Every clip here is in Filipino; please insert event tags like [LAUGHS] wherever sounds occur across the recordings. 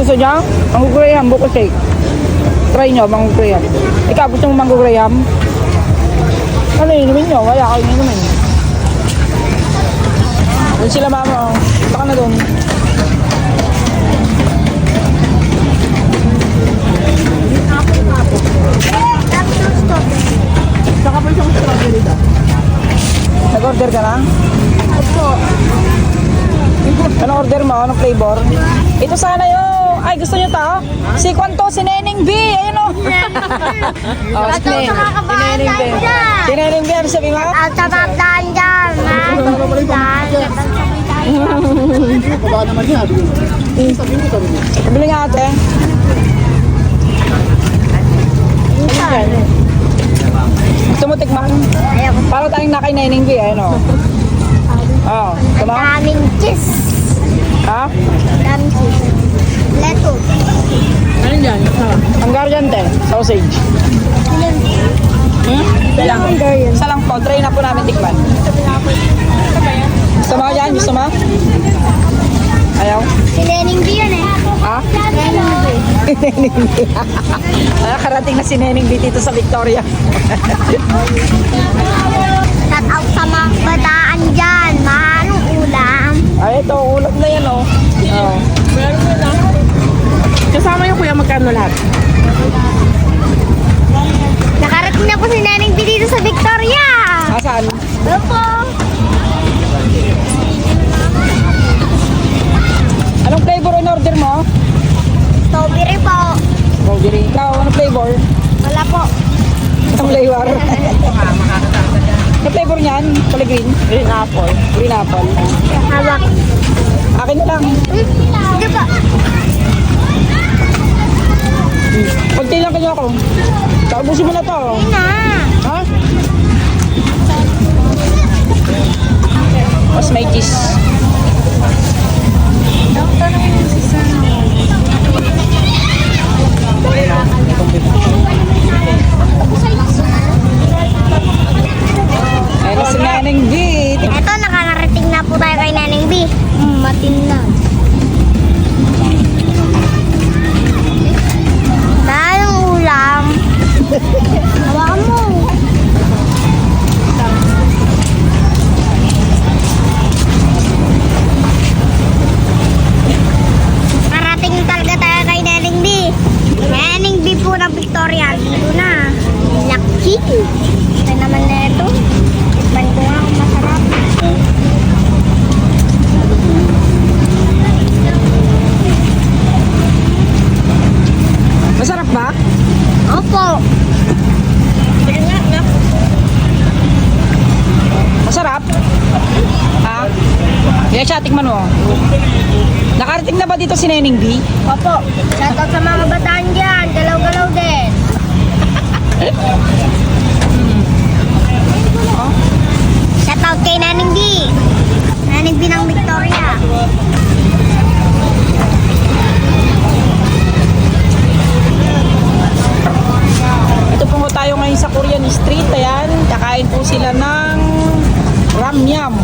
Gusto nyo? Mango Graham, buko shake. Try nyo, mango Graham. Ikaw, gusto mo mango Graham? Ano inumin nyo? Wala kayo inumin. Doon sila mama. oh. Baka na doon. Saka pa isang strawberry daw. Nag-order ka na? Opo. Ano order mo? Anong flavor? Ito sana yung... Ay, gusto nyo to? Si Kwan to, si Neneng B. Ayun o. [LAUGHS] oh, sa mga kabahan tayo dyan. Si Neneng B, ano sabi mo? At sa mga daan. Baba naman yan. Sabi mo kami. Bili nga ate. Gusto mo tikman? Para tayong nakay Neneng B. Ayun o. Oh, Ang tama? daming cheese. Ha? Ang daming cheese. Lettuce. Ano dyan? Ang garyante. Sausage. Hmm? Isa lang. Isa lang po. Try na po namin tikman. Gusto mo yan? Gusto mo? Ayaw? Si Lening B yun eh. Ha? [LAUGHS] Lening B. Nakakarating na si Neneng B dito sa Victoria. Shout out sa mga bataan dyan. Mahanong ulam. Ay, ito. Ulam na yan, oh. Oh. Kasama yung kuya magkano lahat? Nakarating na po si Lening B dito sa Victoria. Asan? Opo. Anong flavor in order mo? Strawberry po. Strawberry. Ikaw, anong flavor? Wala po. Anong flavor? Anong flavor niyan? Kulay green? Green apple. Green apple. Hawak. Akin na lang. Hmm? Sige po. Pagti lang kayo ako. Taubusin mo na to. Ayun na. Kaya siya, tikman mo. Nakarating na ba dito si Neneng B? Opo. Shoutout sa mga bataan dyan. Galaw-galaw din. [LAUGHS] Shoutout kay Naning B. Naning B ng Victoria. Ito po tayo ngayon sa Korean Street. Ayan, kakain po sila ng ramyam.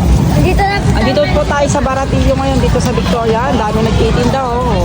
Dito po. Tayo sa Baratillo ngayon dito sa Victoria. Ang dami nagtitinda oh.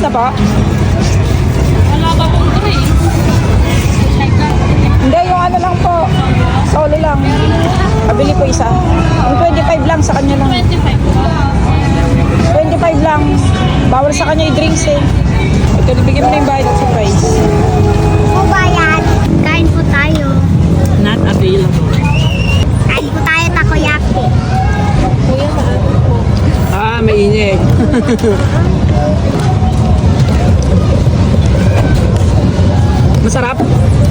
Tapos na ba? Wala ba pong green? Hindi, yung ano lang po. Solo lang. Pabili po isa. Yung 25 lang sa kanya lang. 25 lang. Bawal sa kanya i-drinks eh. Ito, nabigyan mo na yung bayad at surprise. O bayad, kain po tayo. Not available. Kain po tayo takoyaki. Kuya, maagin po. Ah, mainit. [LAUGHS] Masarap.